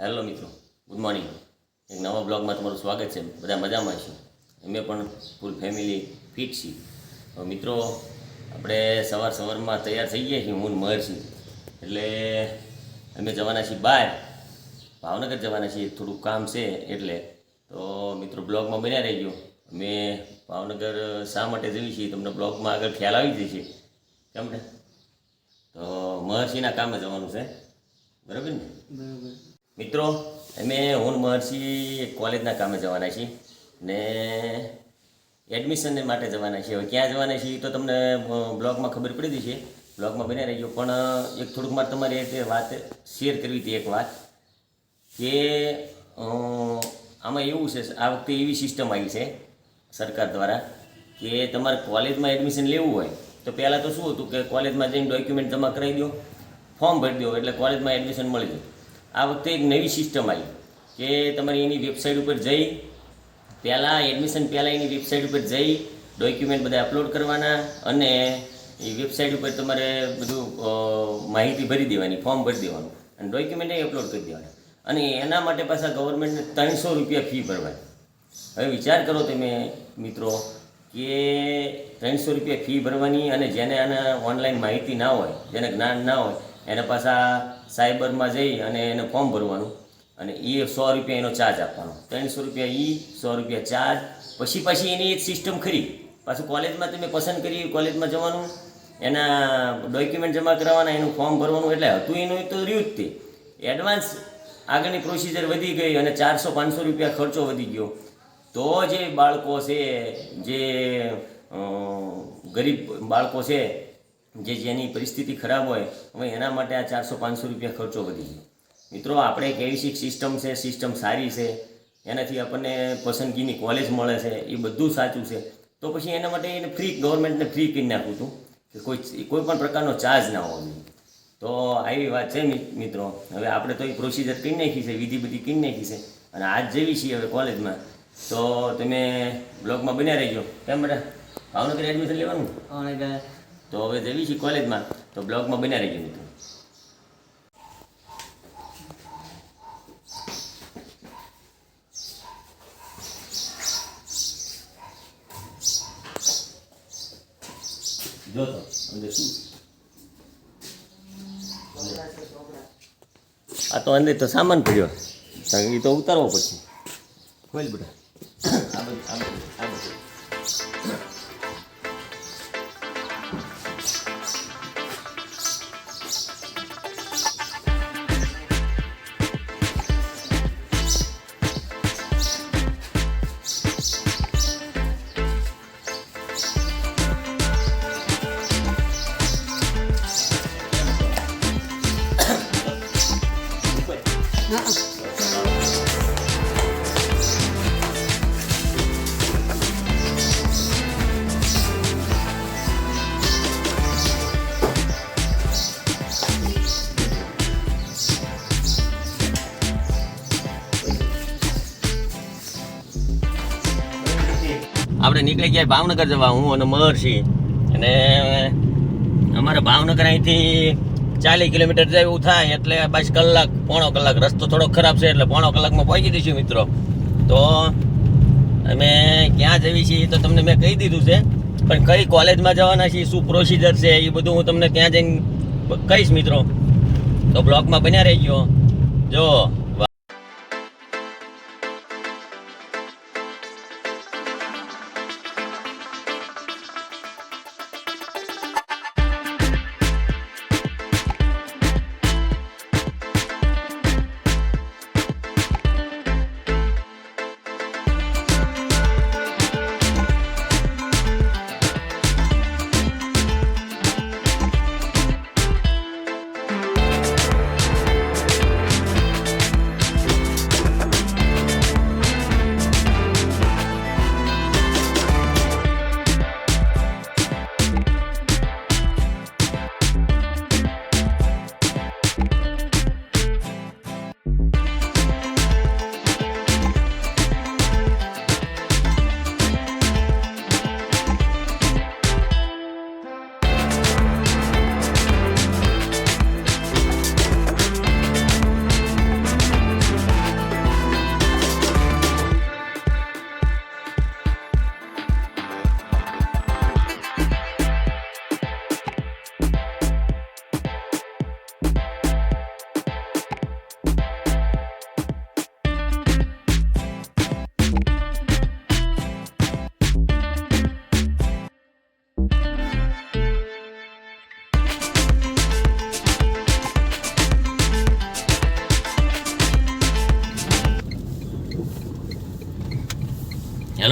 Hello મિત્રો, good morning. એક નવા બ્લોગમાં તમારું સ્વાગત છે. બધા મજામાં છે? અમે પણ ફૂલ ફેમિલી ફિટ છીએ. મિત્રો, આપણે સવાર સવારમાં તૈયાર થઈ ગયા છીએ, હું ને મહર્ષિ. એટલે અમે જવાના છીએ બહાર. ભાવનગર જવાના છીએ. થોડુંક કામ છે એટલે. તો મિત્રો, બ્લોગમાં બન્યા રહેજો. અમે ભાવનગર શા માટે જઈએ છીએ? તમને બ્લોગમાં આગળ ખ્યાલ આવી જશે. કેમ ને? તો મહર્ષિના કામે જવાનું છે. બરાબર ને? બરાબર. મિત્રો, અમે હું મહર્ષિ કોલેજના કામે જવાના છીએ ને એડમિશન માટે જવાના છીએ. હવે ક્યાં જવાના છીએ તો તમને બ્લોગમાં ખબર પડી જશે. બ્લોગમાં બન્યા રહીજો. પણ એક થોડુંક મારે તમારી રીતે વાત શેર કરવી હતી એક વાત કે આમાં એવું છે, આ વખતે એવી સિસ્ટમ આવી છે સરકાર દ્વારા કે તમારે કોલેજમાં એડમિશન લેવું હોય તો પહેલાં તો શું હતું કે કોલેજમાં જઈને ડોક્યુમેન્ટ જમા કરાવી દો ફોર્મ ભરી દો, એટલે કોલેજમાં એડમિશન મળી જતું આ વખતે એક નવી સિસ્ટમ આવી કે તમારે એની વેબસાઇટ ઉપર જઈ, પહેલાં એડમિશન પહેલાં એની વેબસાઇટ ઉપર જઈ ડોક્યુમેન્ટ બધા અપલોડ કરવાના અને એ વેબસાઇટ ઉપર તમારે બધું માહિતી ભરી દેવાની ફોર્મ ભરી દેવાનું અને ડોક્યુમેન્ટ અપલોડ કરી દેવાના. અને એના માટે પાછા ગવર્મેન્ટને ત્રણસો રૂપિયા ફી ભરવાની. હવે વિચાર કરો તમે, મિત્રો, કે ત્રણસો રૂપિયા ફી ભરવાની અને જેને આના ઓનલાઈન માહિતી ના હોય, જેને જ્ઞાન ના હોય, એને પાછા સાયબરમાં જઈ અને એને ફોર્મ ભરવાનું અને એ સો રૂપિયા એનો ચાર્જ આપવાનો. ત્રણસો રૂપિયા એ સો રૂપિયા ચાર્જ પછી પછી એની એક સિસ્ટમ ખરી. પાછું કોલેજમાં તમે પસંદ કરી કોલેજમાં જવાનું. એના ડોક્યુમેન્ટ જમા કરાવવાના, એનું ફોર્મ ભરવાનું. એટલે હતું એનું તો રહ્યું જ તે. એડવાન્સ આગળની પ્રોસિજર વધી ગઈ અને ચારસો પાંચસો રૂપિયા ખર્ચો વધી ગયો. તો જે બાળકો છે, જે ગરીબ બાળકો છે જે જેની પરિસ્થિતિ ખરાબ હોય, હવે એના માટે આ ચારસો પાંચસો રૂપિયા ખર્ચો વધી ગયો. મિત્રો, આપણે એક એવી સિસ્ટમ છે સિસ્ટમ સારી છે, એનાથી આપણને પસંદગીની કોલેજ મળે છે, એ બધું સાચું છે. તો પછી એના માટે એને ફ્રી ગવર્મેન્ટને ફ્રી કરી નાખ્યું હતું કે કોઈ કોઈ પણ પ્રકારનો ચાર્જ ના હોવો જોઈએ. તો આવી વાત છે મિત્રો. હવે આપણે તો એ પ્રોસિજર કરી નાખી છે, વિધિ બધી કરી નાખી છે, અને આજ જેવી છીએ હવે કોલેજમાં તો તમે બ્લોગમાં બન્યા રહેજો. કેમ બેટા? ભાવનગર એડમિશન લેવાનું? તો હવે જવી છીએ કોલેજમાં. તો બ્લોગમાં બન્યા રહી ગયું જો તો, અંદર શું? આ તો અંદર તો સામાન પડ્યો એ તો ઉતારવો પડશે. ખોલ આપણે નીકળી ગયા ભાવનગર જવા, હું અને મહર્ષિ. અને અમારે ભાવનગર અહીંથી ચાલીસ કિલોમીટર જાય એવું થાય, એટલે બસ કલાક, પોણો કલાક. રસ્તો થોડો ખરાબ છે, એટલે પોણો કલાકમાં પહોંચી દઈશું મિત્રો. તો અમે ક્યાં જવી છીએ તો તમને મેં કહી દીધું છે, પણ કઈ કોલેજમાં જવાના છીએ, શું પ્રોસિજર છે, એ બધું હું તમને ત્યાં જઈને કહીશ મિત્રો. તો બ્લોકમાં બન્યા રહી ગયો જો.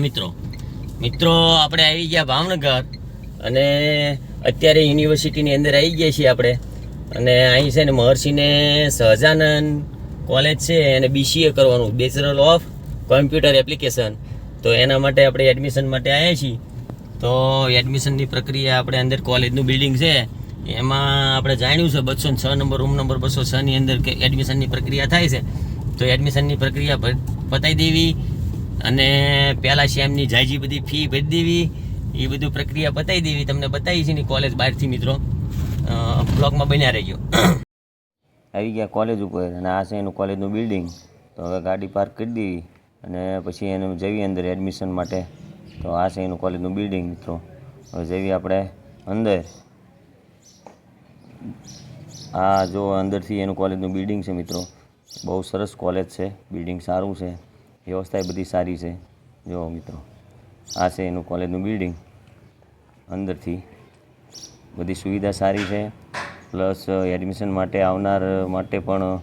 મિત્રો. મિત્રો, આપણે આવી ગયા ભાવનગર અને અત્યારે યુનિવર્સિટીની અંદર આવી ગયા છીએ આપણે. અને અહીં છે ને મહર્ષિને સહજાનંદ કોલેજ છે અને બીસીએ કરવાનું બેચરલ ઓફ કોમ્પ્યુટર એપ્લિકેશન તો એના માટે આપણે એડમિશન માટે આવ્યા છીએ. તો એડમિશનની પ્રક્રિયા આપણે અંદર કોલેજનું બિલ્ડિંગ છે. એમાં આપણે જાણ્યું છે બસો છ નંબર રૂમ નંબર બસો છની અંદર એડમિશનની પ્રક્રિયા થાય છે. તો એડમિશનની પ્રક્રિયા પતાવી દેવી. અને પહેલાં શેમની જાજી બધી ફી ભરી દેવી. એ બધું પ્રક્રિયા બતાવી દેવી. તમને બતાવી છે ને કોલેજ બહારથી મિત્રો. બ્લોકમાં બન્યા રહેજો. આવી ગયા કોલેજ ઉપર અને આ છે એનું કોલેજનું બિલ્ડિંગ તો હવે ગાડી પાર્ક કરી દેવી અને પછી એને જવી અંદર એડમિશન માટે. તો આ છે એનું કોલેજનું બિલ્ડિંગ મિત્રો. હવે જઈએ આપણે અંદર. આ જો અંદરથી એનું કોલેજનું બિલ્ડિંગ છે, મિત્રો. બહુ સરસ કોલેજ છે. બિલ્ડિંગ સારું છે. વ્યવસ્થા એ બધી સારી છે. જો મિત્રો, આ છે એનું કોલેજનું બિલ્ડિંગ. અંદરથી બધી સુવિધા સારી છે. પ્લસ એડમિશન માટે આવનાર માટે પણ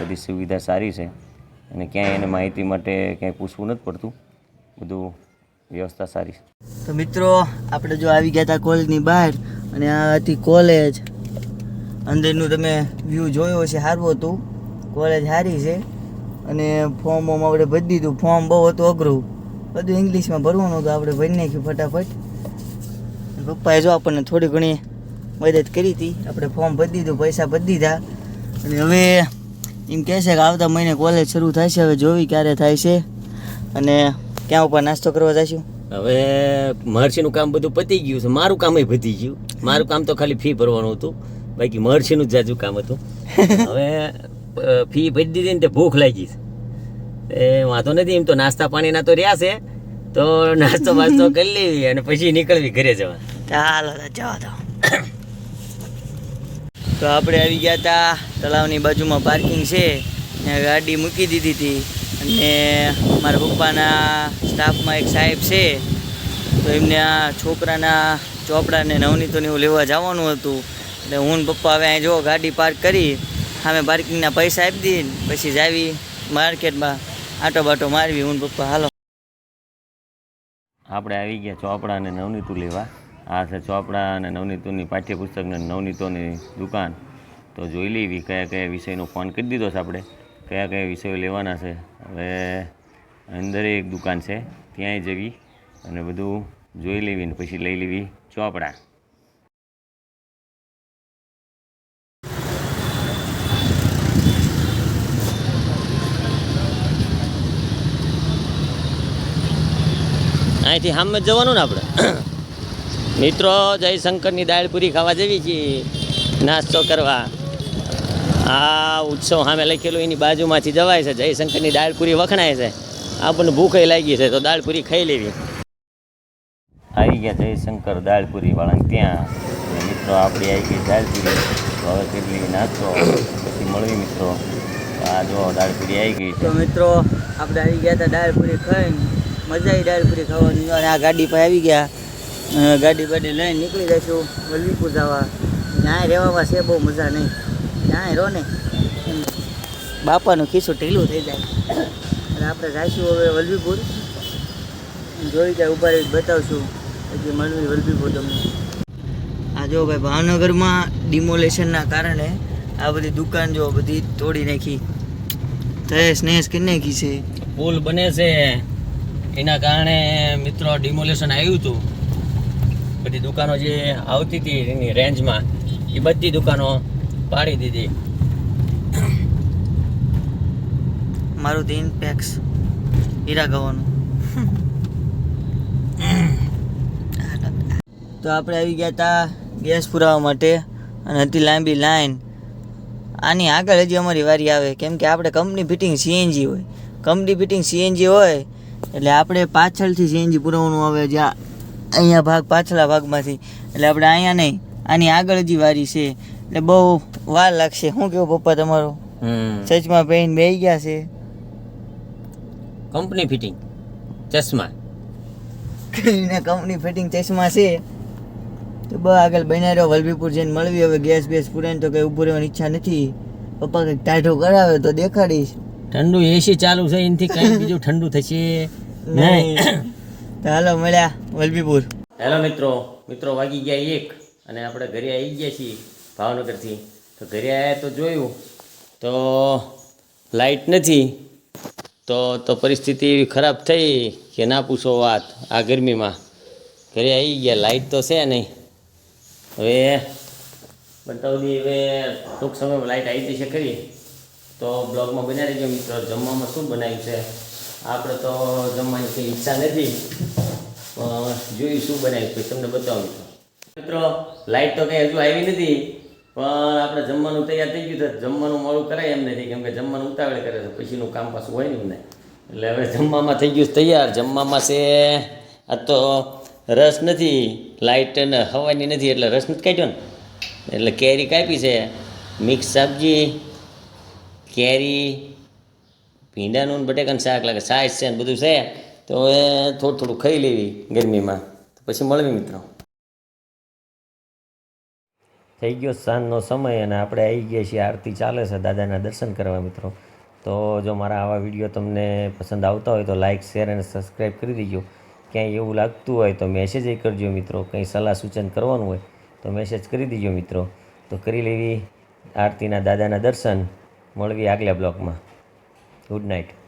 બધી સુવિધા સારી છે. અને ક્યાંય એને માહિતી માટે ક્યાંય પૂછવું નથી પડતું. બધું વ્યવસ્થા સારી છે. તો મિત્રો, આપણે જો આવી ગયા હતા કોલેજની બહાર અને આ હતી કોલેજ. અંદરનું તમે વ્યૂ જોયો છે સારું હતું. કોલેજ સારી છે. અને ફોર્મ વોર્મ આપણે ભરી દીધું. ફોર્મ બહુ હતું અઘરું. બધું ઇંગ્લિશમાં ભરવાનું હતું. આપણે ભરી નાખ્યું ફટાફટ. પપ્પાએ જો આપણને થોડી ઘણી મદદ કરી હતી. આપણે ફોર્મ ભરી દીધું પૈસા ભરી દીધા. અને હવે એમ કહે છે કે આવતા મહિને કોલેજ શરૂ થાય છે. હવે જોવી ક્યારે થાય છે. અને ક્યાં ઉપર નાસ્તો કરવા જઈશું હવે મહર્ષિનું કામ બધું પતી ગયું છે. મારું કામ પતી ગયું. મારું કામ તો ખાલી ફી ભરવાનું હતું. બાકી મહર્ષિનું જ જાજુ કામ હતું. હવે ફી ભરી દીધી ને તે ભૂખ લાગી એ વાંધો નથી, એમ તો નાસ્તા પાણીના તો રહ્યા છે. તો નાસ્તો વાસ્તો કરી લેવી અને પછી નીકળવી ઘરે જવા. ચાલો જવા દો. તો આપણે આવી ગયા હતા તળાવની બાજુમાં પાર્કિંગ છે. ત્યાં ગાડી મૂકી દીધી હતી. અને મારા પપ્પાના સ્ટાફમાં એક સાહેબ છે. તો એમને આ છોકરાના ચોપડાને નવનીતોને એવું લેવા જવાનું હતું. એટલે હું ને પપ્પા હવે અહીં જો ગાડી પાર્ક કરી. સામે પાર્કિંગના પૈસા આપી દઈને પછી જાવી માર્કેટમાં આટો બાટો મારવી, હું પપ્પા હાલો. આપણે આવી ગયા ચોપડા અને નવનીતું લેવા. આ છે ચોપડા અને નવનીતુની પાઠ્યપુસ્તક અને નવનીતોની દુકાન. તો જોઈ લેવી કયા કયા વિષયનો ફોન કરી દીધો છે આપણે. કયા કયા વિષયો લેવાના છે. હવે અંદર એક દુકાન છે, ત્યાંય જવી અને બધું જોઈ લેવી ને પછી લઈ લેવી ચોપડા. અહીંથી સામે જ જવાનું ને આપણે. મિત્રો, જયશંકરની દાળ પૂરી ખાવા જેવી છીએ નાસ્તો કરવા. આ ઉત્સવ સામે લખેલું એની બાજુમાંથી જવાય છે. જયશંકરની દાળ પૂરી વખણાય છે. આપણને ભૂખે લાગી છે, તો દાળ પૂરી ખાઈ લેવી. આવી ગયા જયશંકર દાળ પૂરી વાળાને ત્યાં. મિત્રો, આપણી આવી ગઈ દાળ પૂરી. હવે કેટલી નાસ્તો પછી મળવી મિત્રો. આ જો દાળ પૂરી આવી ગઈ તો મિત્રો, આપણે આવી ગયા હતા દાળ પૂરી ખાઈને. મજા આવી દાળ પૂરી ખાવાની. અને આ ગાડી પર આવી ગયા. ગાડી બાડી લઈને નીકળી જઈશું વલ્લીપુર જવા. ત્યાં રહેવામાં છે બહુ મજા નહીં. ત્યાં રહો ને બાપાનું ખીસું ઢીલું થઈ જાય. એટલે આપણે જઈશું હવે વલ્લીપુર જોઈ જાય, ઊભા રહી બતાવશું. પછી મળવી વલ્લીપુર તમને. આ જો ભાઈ, ભાવનગરમાં ડિમોલેશનના કારણે આ બધી દુકાન જો બધી તોડી નાખી. તહેસ નહેસ કરી નાખી છે? પુલ બને છે. એના કારણે મિત્રો ડિમોલેશન આવ્યું હતું. બધી દુકાનો જે આવતી હતી એની રેન્જમાં એ બધી દુકાનો પાડી દીધી. મારું દિન પેક્સ હીરા ગવાનું. તો આપણે આવી ગયા હતા ગેસ પુરાવા માટે, અને હતી લાંબી લાઈન. આની આગળ હજી અમારી વારી આવે, કેમ કે આપણે કંપની ફિટિંગ સીએનજી હોય. કંપની ફિટિંગ સીએનજી હોય એટલે આપણે પાછળથી સીએનજી પુરાવવાનું આવે જ્યાં અહીંયા ભાગ પાછલા ભાગમાંથી. એટલે આપણે અહીંયા નહીં આની આગળ હજી વારી છે. એટલે બહુ વાર લાગશે. શું કેવું પપ્પા તમારો? હમ. પહેરીને બેસી ગયા છે? કંપની ફિટિંગ ચશ્મા. એને કંપની ફિટિંગ ચશ્મા છે. તો બહુ આગળ બન્યા રહ્યો વલભીપુર જઈને મળવી. હવે ગેસ બેસ પૂરે તો કંઈ ઊભું રહેવાની ઈચ્છા નથી. પપ્પા કંઈક ટાઢો કરાવે તો દેખાડીશ. ઠંડુ એસી ચાલુ છે એનાથી કઈ બીજું ઠંડુ થશે નહીં. હાલો મળ્યા વલભીપુર. હેલો મિત્રો મિત્રો વાગી ગયા એક અને આપણે ઘરે આવી ગયા છીએ ભાવનગરથી. તો ઘરે આવ્યા તો જોયું તો લાઇટ નથી તો તો પરિસ્થિતિ એવી ખરાબ થઈ કે ના પૂછો વાત આ ગરમીમાં. ઘરે આવી ગયા લાઇટ તો છે નહીં. હવે બતાવી હવે ટૂંક સમયમાં લાઈટ આવી જશે ખરી. તો બ્લોગમાં બનાવી ગયો મિત્રો. જમવામાં શું બનાવ્યું છે? આપણે તો જમવાની કંઈ ઈચ્છા નથી જોયું શું બનાવ્યું પછી તમને બતાવું છું મિત્રો, લાઈટ તો કંઈ હજુ આવી નથી, પણ આપણે જમવાનું તૈયાર થઈ ગયું તો જમવાનું મોડું કરાય એમ નથી, કેમ કે જમવાનું ઉતાવળ કરે છે. પછીનું કામ પાછું હોય ને એમને એટલે હવે જમવામાં થઈ ગયું તૈયાર. જમવામાં છે, આ તો રસ નથી, લાઈટ અને હવાની નથી, એટલે રસ નથી કાઢ્યો ને. એટલે કેરી કાપી છે, મિક્સ સબ્જી કેરી ભીંડાનું બટેકાનું શાક લાગે, સાઈઝ છે બધું છે. તો એ થોડું થોડું ખાઈ લેવી ગરમીમાં. પછી મળવી મિત્રો. થઈ ગયો સાંજનો સમય અને આપણે આવી ગયા છીએ. આરતી ચાલે છે. દાદાના દર્શન કરવા મિત્રો. તો જો મારા આવા વીડિયો તમને પસંદ આવતા હોય તો લાઇક શેર અને સબસ્ક્રાઈબ કરી દેજો. ક્યાંય એવું લાગતું હોય તો મેસેજ કરજો મિત્રો. કંઈ સલાહ સૂચન કરવાનું હોય તો મેસેજ કરી દેજો મિત્રો. તો કરી લેવી આરતીના દાદાના દર્શન. મળવી આગલા બ્લોકમાં ગુડ નાઇટ.